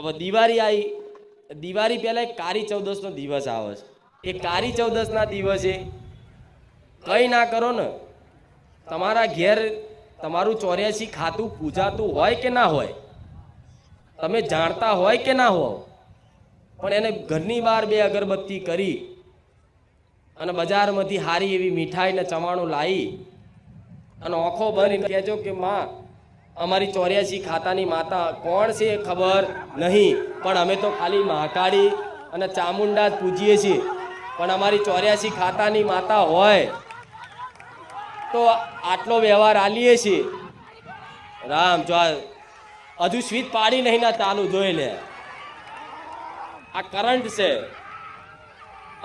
હવે દિવાળી આવી દિવાળી પહેલાં એક કાળી ચૌદસનો દિવસ આવે છે એ કાળી ચૌદસના દિવસે કંઈ ના કરો ને તમારા ઘેર તમારું ચોર્યાસી ખાતું પૂજાતું હોય કે ના હોય તમે જાણતા હોય કે ના હો પણ એને ઘરની બહાર બે અગરબત્તી કરી અને બજારમાંથી સારી એવી મીઠાઈ ને ચવાણું લાવી અને ઓખો ભરીને કહેજો કે માં અમારી ચોર્યાસી ખાતાની માતા કોણ છે એ ખબર નહીં, પણ અમે તો ખાલી મહાકાળી અને ચામુંડા જ પૂજીએ છીએ. પણ અમારી ચોર્યાસી ખાતાની માતા હોય તો આટલો વ્યવહાર આલીએ છીએ. રામ, જો હજુ સ્વીચ પાડી નહીં ના ચાલુ જોઈ લે. આ કરંટ છે.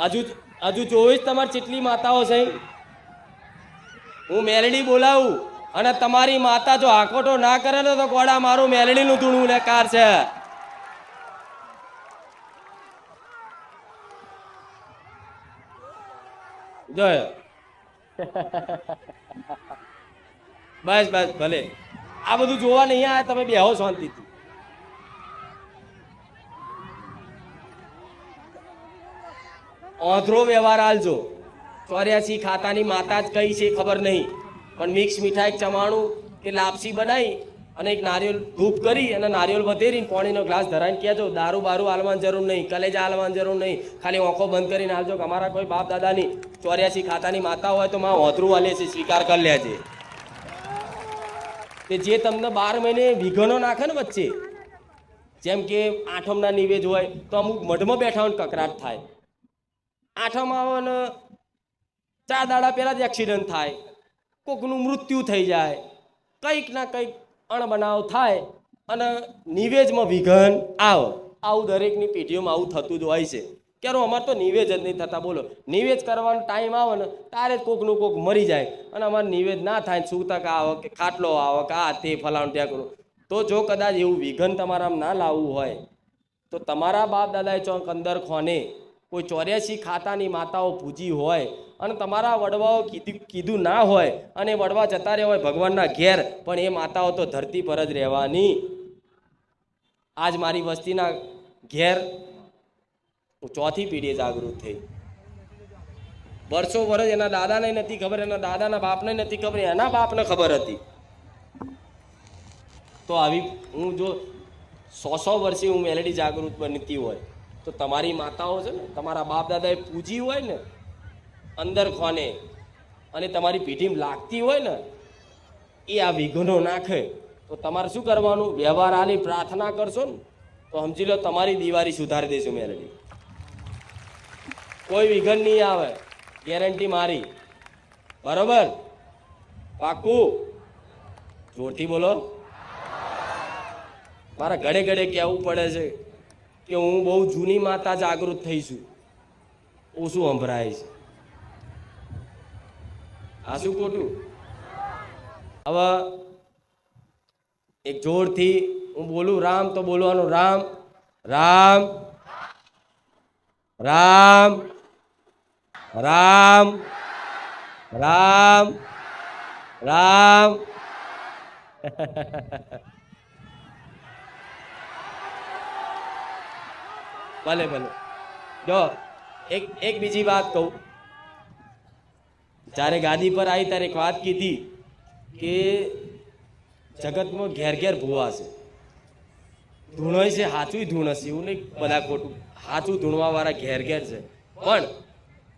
હજુ હજુ જોઈશ તમારી ચેટલી માતાઓ છે. હું મેલડી બોલાવું. અને તમારી માતા જો હાકોટો ના કરે ને તો કોડા મારું મેલડીનું ધૂણું ને કાર છે. જોયો? બસ બસ ભલે. આ બધું જોવા નહીં આ તમે બેહો શાંતિથી. ઓંધરો વ્યવહાર આલજો. ચોર્યાસી ખાતાની માતા જ કઈ છે ખબર નહીં. પણ મિક્સ મીઠાઈ ચમાણું કે લાપસી બનાવી અને એક નારિયેલ ધૂપ કરી અને નારિયેલ વધેરીને પાણીનો ગ્લાસ ધરાઈને કહેજો, દારૂ બારૂ આલવાની જરૂર નહીં, કલેજા આલવાની જરૂર નહીં. ખાલી આંખો બંધ કરીને હાલજો કે અમારા કોઈ બાપ દાદાની ચોર્યાસી ખાતાની માતા હોય તો માં હોતરું આલે છે, સ્વીકાર કરી લેજે. તે જે તમને બાર મહિને વિઘનો નાખે ને વચ્ચે, જેમ કે આઠમના નિવેદ હોય, તો અમુક મઢમાં બેઠા હોય કકરાટ થાય. આઠમ આવે ને ચાર દાડા પહેલાં જ એક્સિડન્ટ થાય. કોકનું મૃત્યુ થઈ જાય, કંઈક ના કંઈક અણબનાવ થાય અને નિવેજમાં વિઘન આવે. આવું દરેકની પેઢીઓમાં આવું થતું જ હોય છે. ક્યારો અમારે તો નિવેજ જ નહીં થતા, બોલો. નિવેજ કરવાનો ટાઈમ આવે ને, તારે જ કોકનું કોક મરી જાય. અને અમારે નિવેદ ના થાય શું સૂતક આવે કે ખાટલો આવે કે આ તે ફલાણું ત્યાં કરું. તો જો કદાચ એવું વિઘન તમારામાં ના લાવવું હોય, તો તમારા બાપ દાદાએ ચોક અંદર ખોને. કોઈ ચોર્યાસી ખાતાની માતાઓ પૂજી હોય અને તમારા વડવાઓ કીધું કીધું ના હોય અને વડવા જતા રહ્યા હોય ભગવાનના ઘેર, પણ એ માતાઓ તો ધરતી પર જ રહેવાની. આજ મારી વસ્તીના ઘેર હું ચોથી પેઢીએ જાગૃત થઈ. વર્ષો વર્ષ એના દાદાને નથી ખબર, એના દાદાના બાપને નથી ખબર, એના બાપને ખબર હતી. તો આવી હું જો સો સો વર્ષે હું મેલેડી જાગૃત બનતી હોય, તો તમારી માતાઓ છે ને, તમારા બાપ દાદાએ પૂજી હોય ને અંદર ખોને અને તમારી પીઠીમાં લાગતી હોય ને, એ આ વિઘ્નો નાખે, તો તમારે શું કરવાનું? વ્યવહાર આની પ્રાર્થના કરશો ને, તો સમજી લો તમારી દિવાળી સુધારી દઈશું મેલડી કોઈ વિઘન નહીં આવે ગેરંટી મારી. બરોબર? પાકું જોરથી બોલો. મારા ઘડે ઘડે કહેવું પડે છે કે હું બહુ જૂની માતા જાગૃત થઈ છું. ઓછું સંભળાય છે. શું ખોટું? હવે એક જોરથી હું બોલું, રામ તો બોલવાનું, રામ રામ રામ રામ રામ રામ. ભલે ભલે. જો, એક એક બીજી વાત કહું. જ્યારે ગાદી પર આવી ત્યારે એક વાત કીધી કે જગતમાં ઘેર ઘેર ભૂવા છે. ધૂણોય છે સાચું ધૂણ હશે, એવું નહીં બધા ખોટું. સાચું ધૂણવાવાળા ઘેર ઘેર છે. પણ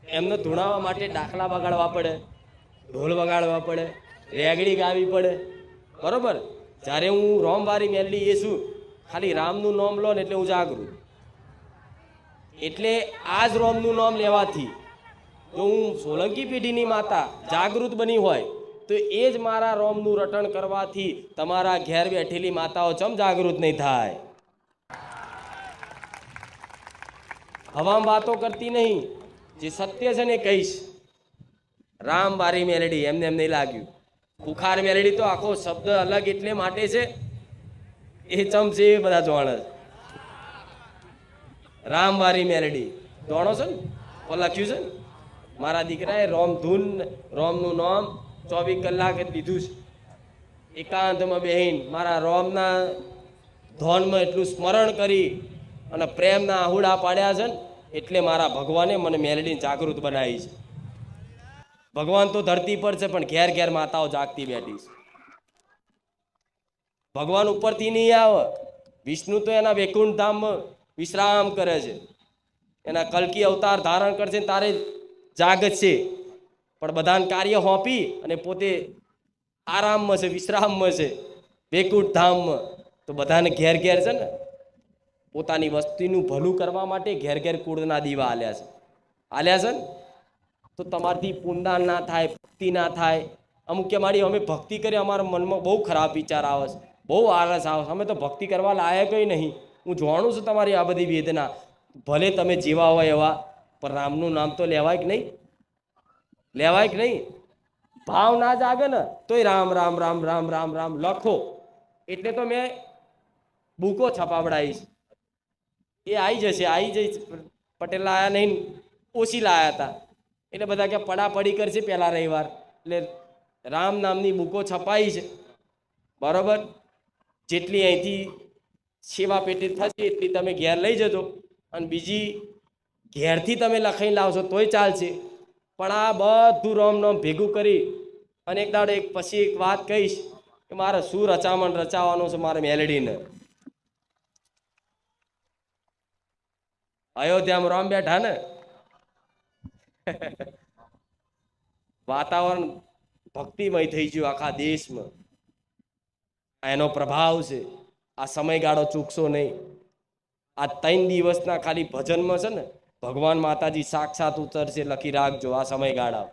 એમને ધૂણાવા માટે દાખલા વગાડવા પડે, ઢોલ વગાડવા પડે, રેગડી ગાવી પડે. બરોબર? જ્યારે હું રોમવારી મેલડી એ છું ખાલી રામનું નામ લો ને એટલે હું જાગૃત એટલે આ જ રોમનું નામ લેવાથી જો હું સોલંકી પેઢીની માતા જાગૃત બની હોય, તો એ જ મારા રોમનું રટણ કરવાથી તમારા ઘેર બેઠેલી માતાઓ ચમ જાગૃત નહીં થાય? હવામાં વાતો કરતી નહીં, જે સત્ય છે ને કહીશ. રામ બારી મેલેડી, એમને એમ નહીં લાગ્યું. ખુખાર મેલેડી તો આખો શબ્દ અલગ એટલે માટે છે, એ ચમ છે એ બધા જોણ છે. રામવારી મેલડી, દોણો છે ને? લખ્યું છે ને? મારા દીકરાએ રોમ ધૂન, રોમનું નામ ચોવીસ કલાકે લીધું છે. એકાંતમાં બેહીન મારા રોમના ધોનમાં એટલું સ્મરણ કરી અને પ્રેમના આહુડા પાડ્યા છે ને, એટલે મારા ભગવાને મને મેલેડીને જાગૃત બનાવી છે. ભગવાન તો ધરતી પર છે, પણ ઘેર ઘેર માતાઓ જાગતી બેઠી છે. ભગવાન ઉપરથી નહીં આવે. વિષ્ણુ તો એના વૈકુંઠ ધામમાં વિશ્રામ કરે છે. એના કલકી અવતાર ધારણ કરશે તારે જાગશે પણ બધાને કાર્ય હોંપી અને પોતે આરામમાં છે, વિશ્રામમાં છે વેકુટ ધામમાં. તો બધાને ઘેર ઘેર છે ને, પોતાની વસ્તીનું ભલું કરવા માટે ઘેર ઘેર કુળના દીવા આલ્યા છે. આલ્યા છે ને, તો તમારથી પુનદાન ના થાય, ભક્તિ ના થાય. અમુક કે મારી અમે ભક્તિ કરી, અમારા મનમાં બહુ ખરાબ વિચાર આવે છે. બહુ આળસ આવે છે. અમે તો ભક્તિ કરવા લાયક નહીં. હું જાણું છું તમારી આ બધી વેદના. ભલે તમે જેવા હોય એવા પણ રામનું નામ તો લેવાય કે નહીં? લેવાય કે નહીં? ભાવ ના જાગે ને, તોય રામ રામ રામ રામ રામ રામ લખો. એટલે તો મેં બુકો છપાવડાવીશ. એ આવી જશે આવી જઈશ પટેલ લાયા નહીં, ઓછી લાયા હતા. એટલે બધા કે પડાપડી કરશે પહેલા રવિવાર. એટલે રામ નામની બુકો છપાઈ છે બરાબર? જેટલી અહીંથી સેવા પેટી થશે એટલી તમે ઘેર લઈ જજો. અને બીજી ઘેરથી તમે લખાઈને લાવશો તોય ચાલશે. પણ આ બધું રોમ નોમ ભેગું કરી અને એક દાડો એક પછી એક વાત કહીશ કે મારે શું રચામણ રચાવવાનું છે મારે મેલેડીને. અયોધ્યામાં રોમ બેઠા ને? વાતાવરણ ભક્તિમય થઈ ગયું આખા દેશમાં. એનો પ્રભાવ છે. આ સમયગાળો ચૂકશો નહીં. આ ત્રણ દિવસના ખાલી ભજનમાં છે ને ભગવાન માતાજી સાક્ષાત ઉતરશે, લખી રાખજો, આ સમયગાળા.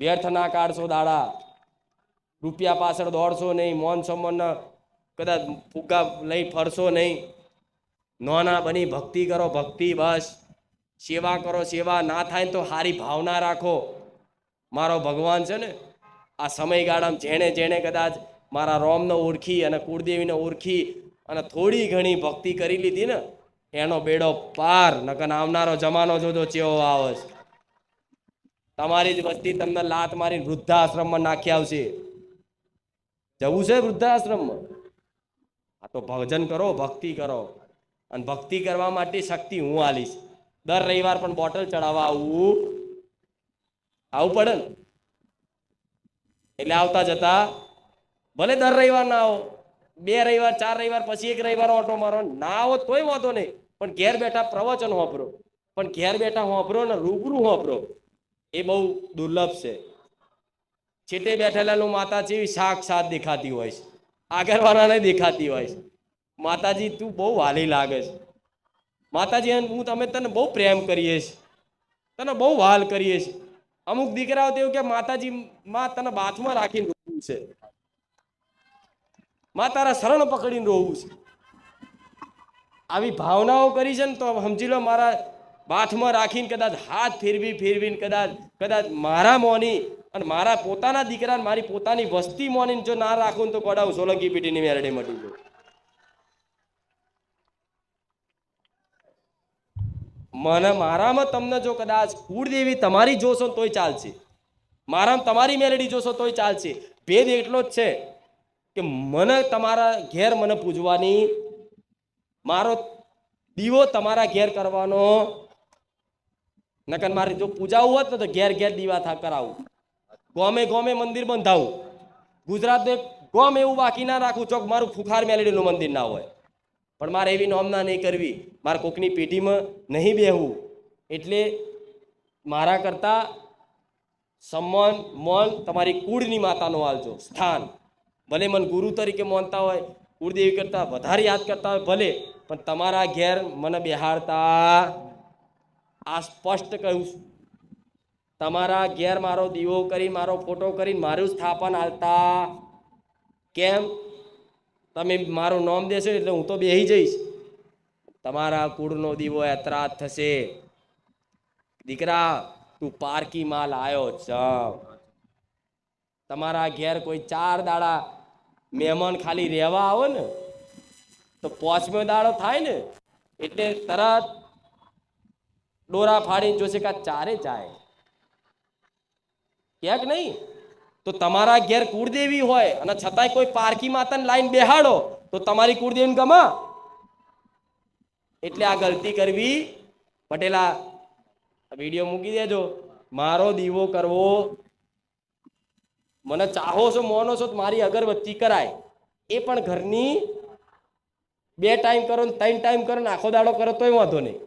વ્યર્થ કાઢશો દાડા. રૂપિયા પાછળ દોડશો નહીં, મોન સન્માન કદાચ ફુગ્ગા લઈ ફરશો નહીં. નોના બની ભક્તિ કરો, ભક્તિ બસ. સેવા કરો, સેવા ના થાય તો સારી ભાવના રાખો. મારો ભગવાન છે ને, આ સમયગાળામાં જેણે જેણે કદાચ મારા રોમને ઓળખી અને કુળદેવીને ઓળખી અને થોડી ઘણી ભક્તિ કરી લીધી ને એનો બેડો પાર, નકર આવનારો જમાનો જોજો ચેવો આવે છે. તમારી જ વસ્તી તમને લાત મારીને વૃદ્ધાશ્રમમાં નાખી આવશે. જવું છે વૃદ્ધાશ્રમમાં? આ તો ભજન કરો, ભક્તિ કરો. અને ભક્તિ કરવા માટે શક્તિ હું આલીશ. દર રવિવાર પણ બોટલ ચડાવવા આવવું આવું પડે ને? એટલે આવતા જતા, ભલે દર રવિવાર ના આવો, બે રવિવાર, ચાર રવિવાર, પછી એક રવિવાર ઓટો મારો, ના આવો તોય વાંધો નહીં. પણ ઘેર બેઠા પ્રવચન વાપરો. પણ ઘેર બેઠા વાપરો અને રૂબરૂ વાપરો. એ બહુ દુર્લભ છે. છેટે બેઠેલાનું માતા જેવી સાક્ષાત દેખાતી હોય છે. આગળવાળાને દેખાતી હોય છે. માતાજી, તું બહુ વાલી લાગે છે. માતાજી હું તમે તને બહુ પ્રેમ કરીએ છીએ. તને બહુ વાલ કરીએ છીએ. અમુક દીકરાઓ તેવું કે માતાજી માં તને બાથમાં રાખીને રોવું છે. માં તારા શરણ પકડીને રોવું છે. આવી ભાવનાઓ કરી છે ને તો સમજી લો મારા બાથમાં રાખીને કદાચ હાથ ફેરવી ફેરવીને કદાચ કદાચ મારા મોની અને મારા પોતાના દીકરાને મારી પોતાની વસ્તી મોની જો ના રાખું તો ગોડા હું સોલંકી પીટીની મેરડી મટી જાઉં મને મારામાં તમને જો કદાચ કુળદેવી તમારી જોશો તોય ચાલશે. મારામાં તમારી મેરડી જોશો તોય ચાલશે. ભેદ એટલો જ છે કે મને તમારા ઘેર મને પૂજવાની મારો દીવો તમારા ઘેર કરવાનો. નકર મારે જો પૂજાવું હોત ને તો ઘેર ઘેર દીવા થા કરાવું. ગોમે ગોમે મંદિર બંધાવું. ગુજરાતને ગોમ એવું બાકી ના રાખું ચોક મારું ફુખાર મેલેડીનું મંદિર ના હોય. પણ મારે એવી નોમના નહીં કરવી. મારે કોકની પેઢીમાં નહીં બેહવું. એટલે મારા કરતાં સન્માન, મોન તમારી કુળની માતાનો આલજો. સ્થાન. ભલે મને ગુરુ તરીકે માનતા હોય, કુળદેવી કરતાં વધારે યાદ કરતા હોય, ભલે. પણ તમારા ઘેર મને બિહારતા આ સ્પષ્ટ કહ્યું. તમારા ઘેર મારો દીવો કરી, મારો ફોટો કરીને મારું સ્થાપન હાલતા કેમ? તમે મારું નામ દેશો એટલે હું તો બેહી જઈશ. તમારા કુળનો દીવો યાત્રા થશે. દીકરા, તું પારકી માલ આવ્યો છ તમારા ઘેર કોઈ ચાર દાડા મહેમાન ખાલી રહેવા આવો ને. તો પાંચમો દાડો થાય ને, એટલે તરત ડોરા ફાડીને જોશે કે ચારે જાય. ક્યાંક નહીં, તો તમારા ઘેર કુળદેવી હોય અને છતાંય કોઈ પારકી માતાને લાઈન બેહાડો, તો તમારી કુળદેવીને ગમા. એટલે આ ગલતી કરવી પટેલા વીડિયો મૂકી દેજો. મારો દીવો કરવો. મને ચાહો છો, મોનો છો, તો મારી અગરબત્તી કરાય. એ પણ ઘરની બે ટાઈમ કરો ને ત્રણ ટાઈમ કરો ને આખો દાડો કરો તોય વાંધો નહીં.